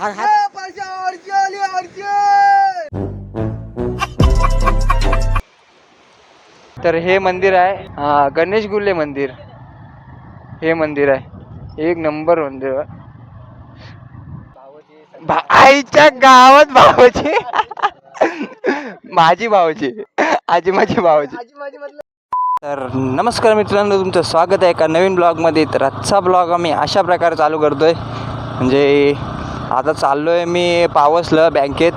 हर हर. तर हे मंदिर आहे हा गणेश गुल्ले मंदिर. हे मंदिर आहे. एक नंबर मंदिर. आईच्या गावात भावाची. माझी भावाची. आजी माझी भावाची. तर नमस्कार मित्रांनो तुमचं स्वागत आहे एका नवीन ब्लॉगमध्ये. तर आजचा ब्लॉग आम्ही अशा प्रकारे चालू करतोय. म्हणजे आता चाललो आहे मी पावसलं बँकेत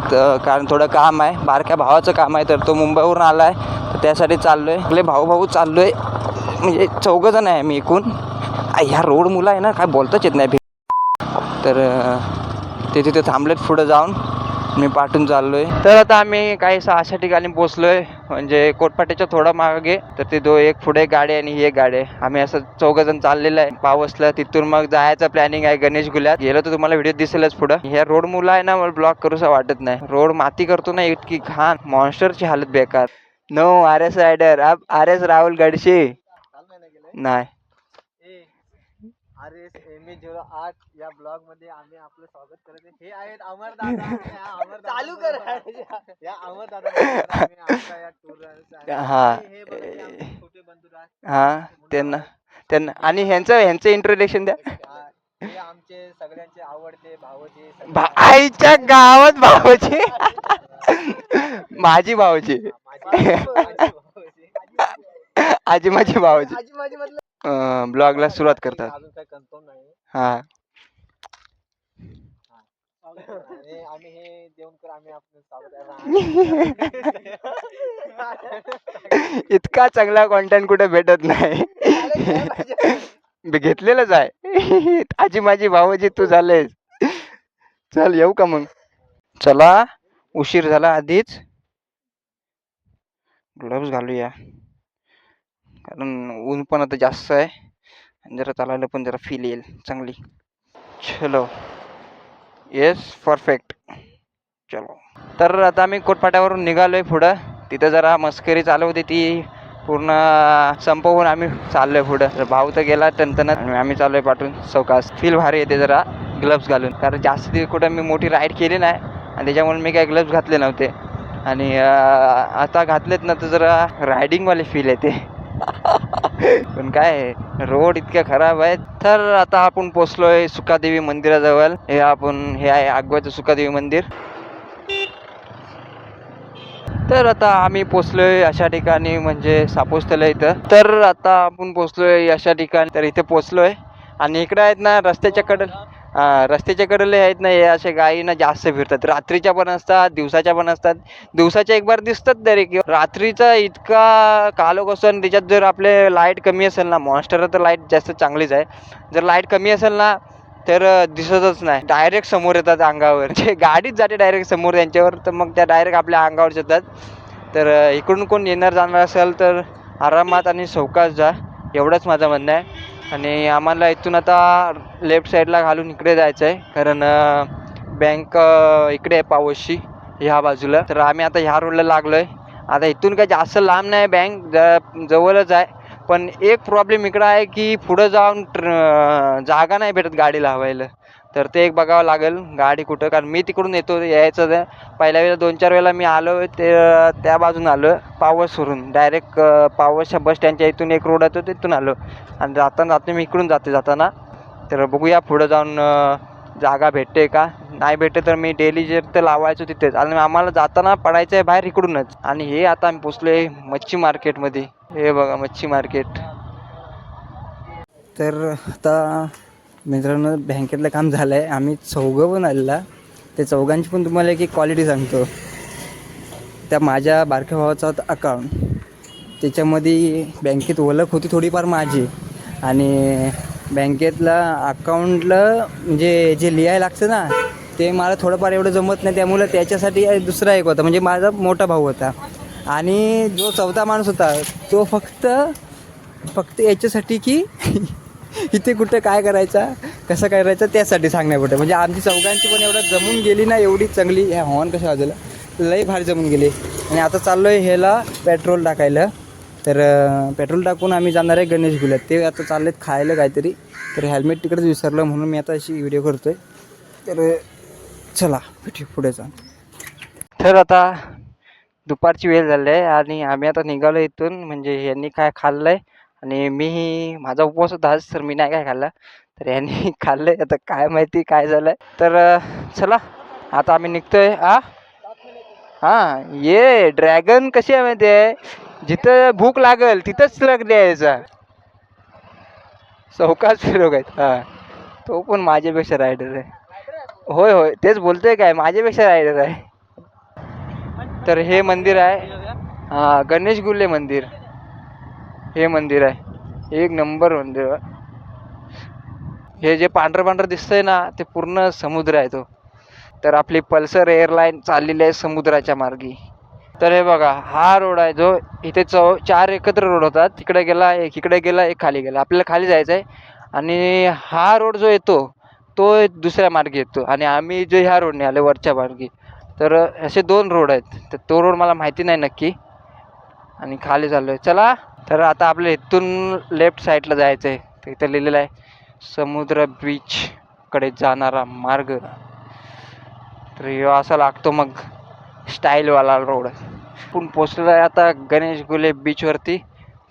कारण थोडं काम आहे. बारक्या भावाचं काम आहे तर तो मुंबईवरून आला आहे तर त्यासाठी चाललो म्हणजे आहे आपले भाऊ भाऊ चाललो आहे म्हणजे चौघंजण आहे मी एकूण. ह्या रोड मुलं आहे ना काय बोलताच येत नाही. तर ते तिथे थांबलेत पुढं जाऊन. मी पाठून चाललो आहे तर आता आम्ही काही अशा ठिकाणी पोचलो आहे म्हणजे कोटपाट्याच्या थोडा मागे. तर ते दो एक पुढे गाडी आणि ही एक गाडी. आहे आम्ही असं चौघजण चाललेलं आहे. पावसला तिथून मग जायचं प्लॅनिंग आहे गणेश गुल्यात गेलो तर तुम्हाला व्हिडिओ दिसेलच पुढं. ह्या रोड मुलं आहे ना मला ब्लॉक करूसा वाटत नाही. रोड माती करतो ना इतकी घाण. मॉन्स्टरची हालत बेकार. नो आर एस रायडर अब आर एस राहुल गडशे. नाही. अरे एम ए झिरो आठ या ब्लॉगमध्ये आम्ही आपलं स्वागत करत आहे. हे आहेत अमर दादा चालू कर. या अमर दादा हा. हे बघा हे आमचे छोटे बंधू आहेत. हा त्यांना त्यांना आणि ह्यांचं ह्यांचं इंट्रोडक्शन द्या. हा, हे आमचे सगळ्यांचे आवडते भावचे आईच्या गावात भावाची माझी भावाची माझी- माझी भावची. आजी माझी भावाची आजी माझी ब्लॉगला सुरुवात करतात. अजून काही कन्फर्म नाही. हा. आणि आम्ही हे देऊन कर आम्ही आपलं स्वागत आहे इतका चांगला कॉन्टेंट कुठे भेटत नाही. मी घेतलेलंच आहे. आजी माझी भावाची तू झालेस. चल येऊ का मग? चला उशीर झाला आधीच. ग्लोव्स घालूया. कारण ऊन पण आता जास्त आहे. जरा चालायला पण जरा फील येईल चांगली. चलो. येस परफेक्ट चलो. तर आता आम्ही कोटपाट्यावरून निघालोय पुढं. तिथं जरा मस्करी चालू होती ती पूर्ण संपवून आम्ही चाललोय पुढं. भाऊ तर गेला टनटनत आम्ही चाललोय पाठून चौकास. फील भारी येते जरा ग्लव्स घालून. कारण जास्त ती कुठं मी मोठी राईड केली नाही. आणि त्याच्यामुळे मी काय ग्लव्स घातले नव्हते. आणि आता घातलेत ना तर जरा रायडिंगवाले फील येते. पण काय रोड इतक्या खराब आहेत. तर आता आपण पोचलोय सुकादेवी मंदिराजवळ. हे आपण हे आहे आगवाचं सुकादेवी मंदिर. तर आता आम्ही पोचलोय अशा ठिकाणी म्हणजे सापोस्तला इथं. तर आता आपण पोचलोय अशा ठिकाणी तर इथे पोचलोय आणि इकडे आहेत ना रस्त्याच्या कडे रस्त्याच्या कडेला आहेत ना हे असे गायी ना जास्त फिरतात. रात्रीच्या पण असतात दिवसाच्या पण असतात. दिवसाच्या एक बार दिसतात तरी किंवा रात्रीचा इतका कालोख असतो आणि त्याच्यात जर आपले लाइट कमी असेल ना मॉन्स्टर तर लाइट जास्त चांगलीच आहे. जर लाइट कमी असेल ना तर दिसतच नाही. डायरेक्ट समोर येतात अंगावर. जे गाडीच जाते डायरेक्ट समोर त्यांच्यावर तर मग त्या डायरेक्ट आपल्या अंगावर येतात. तर इकडून कोण येणार जाणार असेल तर आरामात आणि सौकास जा. एवढंच माझं म्हणणं आहे. आणि आम्हाला इथून आता लेफ्ट साईडला घालून इकडे जायचं आहे कारण बँक इकडे आहे पावशी ह्या बाजूला. तर आम्ही आता ह्या रोडला लागलो आहे आता इथून काही जास्त लांब नाही बँक ज जवळच आहे. पण एक प्रॉब्लेम इकडं आहे की पुढं जाऊन ट्र जागा नाही भेटत गाडी लावायला तर ते एक बघावं लागेल गाडी कुठं कारण मी तिकडून येतो यायचं तर पहिल्या वेळेला दोन चार वेळेला मी आलो ते त्या बाजून आलो पावसवरून डायरेक्ट पावसच्या बस स्टँडच्या इथून एक रोड येतो तिथून आलो. आणि जाताना जाते मी इकडून जाते जाताना. तर बघूया पुढं जाऊन जागा भेटते का? नाही भेटते तर मी डेली जे ते लावायचो तिथेच. आणि आम्हाला जाताना पडायचं आहे बाहेर इकडूनच. आणि हे आता आम्ही पोचलो आहे मच्छी मार्केटमध्ये हे बघा मच्छी मार्केट तर आता मित्रांनो बँकेतलं काम झालं आहे आम्ही चौघं पण आलेला. त्या चौघांची पण तुम्हाला एक क्वालिटी सांगतो. त्या माझ्या बारक्या भावाचा होता अकाउंट त्याच्यामध्ये बँकेत ओळख होती थोडीफार माझी. आणि बँकेतला अकाउंटला म्हणजे जे लिहायला लागतं ना ते मला थोडंफार एवढं जमत नाही. त्यामुळं त्याच्यासाठी दुसरा एक होता. म्हणजे माझा मोठा भाऊ होता. आणि जो चौथा माणूस होता तो फक्त फक्त याच्यासाठी की इथे कुठं काय करायचा कसं करायचं त्यासाठी सांगण्यापुरतं. म्हणजे आमची चौघांची पण एवढं जमून गेली ना एवढी चांगली. ह्या हॉर्न कशा वाजवला? लई भारी जमून गेली. आणि आता चाललो आहे ह्याला पेट्रोल टाकायला. तर पेट्रोल टाकून आम्ही जाणार आहे गणेश गुलात ते आता चालले आहेत खायला काहीतरी. तर हेल्मेट तिकडेच विसरलं म्हणून मी आता अशी व्हिडिओ करतो आहे तर चला भेटू पुढे जाऊन. तर आता दुपारची वेळ झाली आहे आणि आम्ही आता निघालो इथून. म्हणजे यांनी काय खाल्लं आहे आणि मीही माझा उपवास होता आज तर मी नाही काय खाल्ला. तर यांनी खाल्लं आहे आता काय माहिती काय झालं आहे तर चला. आता आम्ही निघतोय. आ? हां ये. ड्रॅगन कशी आहे माहिती आहे? जिथं भूक लागल तिथंच लग द्यायचा चौकाच फिरव आहेत. हां. तो पण माझ्यापेक्षा रायडर आहे. होय होय. तेच बोलतोय काय? माझ्यापेक्षा रायडर आहे. तर हे मंदिर आहे. हां गणेश गुल्ले मंदिर. हे मंदिर आहे. एक नंबर मंदिर. हे जे पांढरं पांढरं दिसतंय ना ते पूर्ण समुद्र आहे तो. तर आपली पल्सर एअरलाईन चाललेली आहे समुद्राच्या मार्गी. तर हे बघा हा रोड आहे जो इथे चौ चार एकत्र रोड होतात. तिकडे गेला एक इकडे गेला एक खाली गेला. आपल्याला खाली जायचं आहे. आणि हा रोड जो येतो तो दुसऱ्या मार्गी येतो. आणि आम्ही जे ह्या रोडने आलो वरच्या मार्गी. तर असे दोन रोड आहेत. तर तो रोड मला माहिती नाही नक्की. आणि खाली चाललो आहे चला. तर आता आपल्या इथून लेफ्ट साईडला जायचं आहे तर इथं लिहिलेलं आहे समुद्र बीचकडे जाणारा मार्ग. तर यो असा लागतो मग स्टाईलवाला रोड पण पोचलेला आहे आता गणेश गुले बीचवरती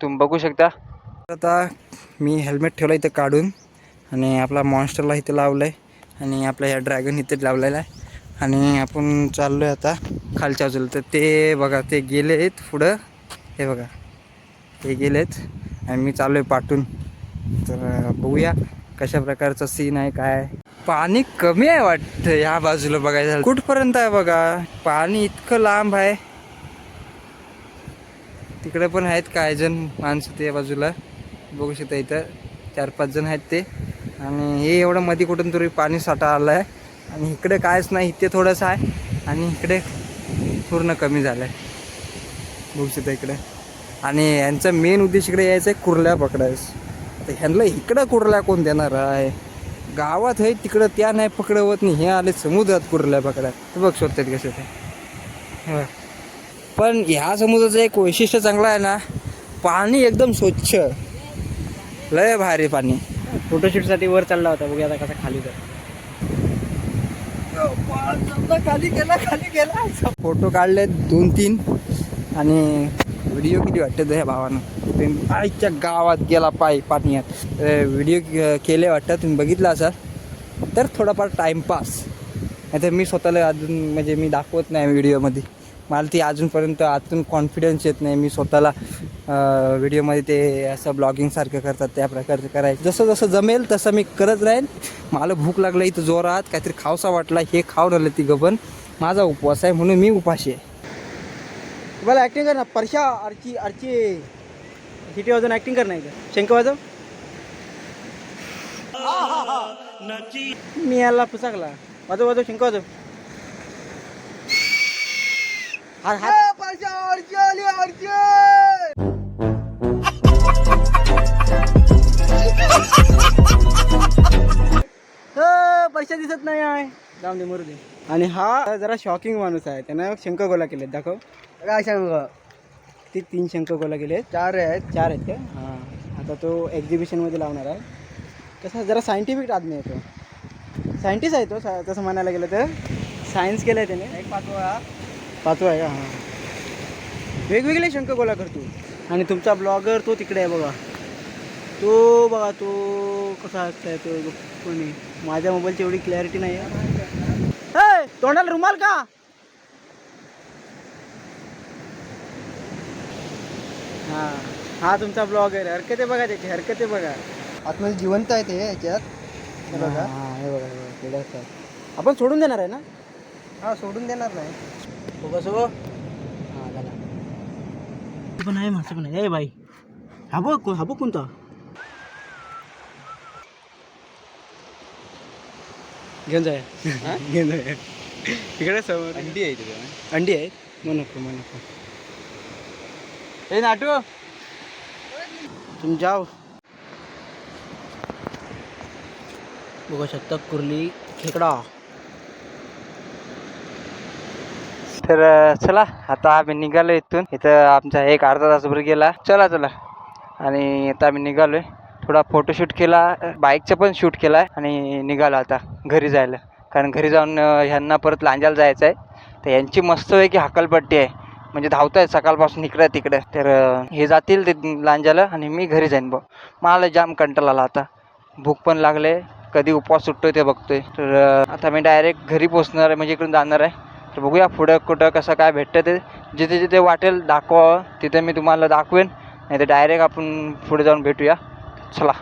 तुम्ही बघू शकता. आता मी हेल्मेट ठेवलं इथं काढून आणि आपला मॉन्स्टरला इथं लावलं आहे आणि आपला ह्या ड्रॅगन इथे लावलेला आहे. आणि आपण चाललो आहे आता खालच्या बाजूला. तर ते बघा ते गेले आहेत पुढं. हे बघा. हे गेलेत. आणि मी चालू आहे पाठून तर बघूया कशा प्रकारचा सीन आहे काय पाणी कमी आहे वाटतं या बाजूला बघायचं कुठपर्यंत आहे बघा? पाणी इतकं लांब आहे. तिकडे पण आहेत काय जण माणसं त्या बाजूला. बघू शकता इथं चार पाच जण आहेत ते. आणि हे एवढं मध्ये कुठून तरी पाणी साठा आलं आहे आणि इकडे कायच नाही इथे थोडंसं आहे. आणि इकडे पूर्ण कमी झालं आहे बघू शकता इकडे. आणि यांचा मेन उद्देश इकडे यायचं आहे कुर्ल्या पकडायस आता ह्यांना इकडं कुर्ल्या कोण देणार आहे? गावात आहे तिकडं त्या नाही पकडवत नाही हे आले समुद्रात कुर्ल्या पकडाय ते बघ शोधतात कसे ते बघ. पण ह्या समुद्राचं एक वैशिष्ट्य चांगलं आहे ना पाणी एकदम स्वच्छ. लय भारी पाणी. फोटोशूटसाठी वर चालला होता बघूया आता कसा खाली तर खाली गेला खाली गेला. फोटो काढले दोन तीन आणि व्हिडिओ किती वाटतं ह्या भावानं? ते आईच्या गावात गेला पाय पाण्यात व्हिडिओ केले वाटतं? तुम्ही बघितला असाल. तर थोडाफार टाईमपास नाही तर मी स्वतःला अजून म्हणजे मी दाखवत नाही व्हिडिओमध्ये मला ती अजूनपर्यंत आतून कॉन्फिडन्स येत नाही. मी स्वतःला व्हिडिओमध्ये ते असं ब्लॉगिंगसारखं करतात त्या प्रकारचं करायचं. जसं जसं जमेल तसं मी करत राहीन. मला भूक लागला इथं जोरात. काहीतरी खावसा वाटला हे खाऊ आलं ती गबन माझा उपवास आहे म्हणून मी उपाशी आहे. तुम्हाला ऍक्टिंग कर ना परशा अर्ची अर्ची सिटी वाजून ऍक्टिंग कर नाही का वाजव. मी याला पुसाकला. वाजव वाजव शंख वाजव. हात हात अ, पैसा दिसत नाही आहे. जाऊन दे मरू दे. आणि हा जरा शॉकिंग माणूस आहे. त्यानं शंख गोला केलेत दाखव. काय शंख ते तीन शंख गोला केले चार आहेत. चार आहेत का? हां. आता तो एक्झिबिशनमध्ये लावणार आहे. कसं जरा सायंटिफिक आदमी आहे तो. सायंटिस्ट आहे तो सा- तसं म्हणायला गेलं तर. सायन्स केलं आहे त्याने. एक पाचवा. पाचवा आहे का? हां. वेगवेगळे शंख गोला करतो. आणि तुमचा ब्लॉगर तो तिकडे आहे बघा. तो बघा तो कसा आहे तो कोणी? माझ्या मोबाईलची एवढी क्लॅरिटी नाही आहे तोंडाला रुमाल का? हा हा तुमचा ब्लॉगर हरकते बघा त्याची हरकते बघा. आतमध्ये जिवंत आहे ते याच्यात हे बघा. हा हे बघा हे बघा केलं असतं. आपण सोडून देणार आहे ना? हा सोडून देणार नाही. हो कसं हा झाला पण आहे माझं पण आहे. ए बाई. हा बघ को- हा बघ कोणता. घेऊन जाय घेऊन जाय इकडे समोर. अंडी आहे अंडी आहेत? नको नको. नाटू. तुम जाओ. बघू शकता कुर्ली खेकडा. तर चला आता आम्ही निघालो इथून. इथं आमचा एक अर्धा तासभर गेला. चला चला. आणि आता आम्ही निघालोय. थोडा फोटोशूट केला. बाईकचा पण शूट केला आणि निघालो आता घरी जायला. कारण घरी जाऊन ह्यांना परत लांजाला जायचं आहे तर यांची मस्तपैकी हकलपट्टी आहे. म्हणजे धावत आहेत सकाळपासून इकडं तिकडं. तर हे जातील ते लांजाला आणि मी घरी जाईन बा मला जाम कंटाळा आला आता. भूक पण लागले. कधी उपवास सुटतोय ते बघतोय. तर आता मी डायरेक्ट घरी पोचणार आहे म्हणजे इकडून जाणार आहे. तर बघूया पुढं कुठं कसं काय भेटतं ते. जिथे जिथे वाटेल दाखवावं तिथे मी तुम्हाला दाखवेन. नाही तर डायरेक्ट आपण पुढे जाऊन भेटूया. चला.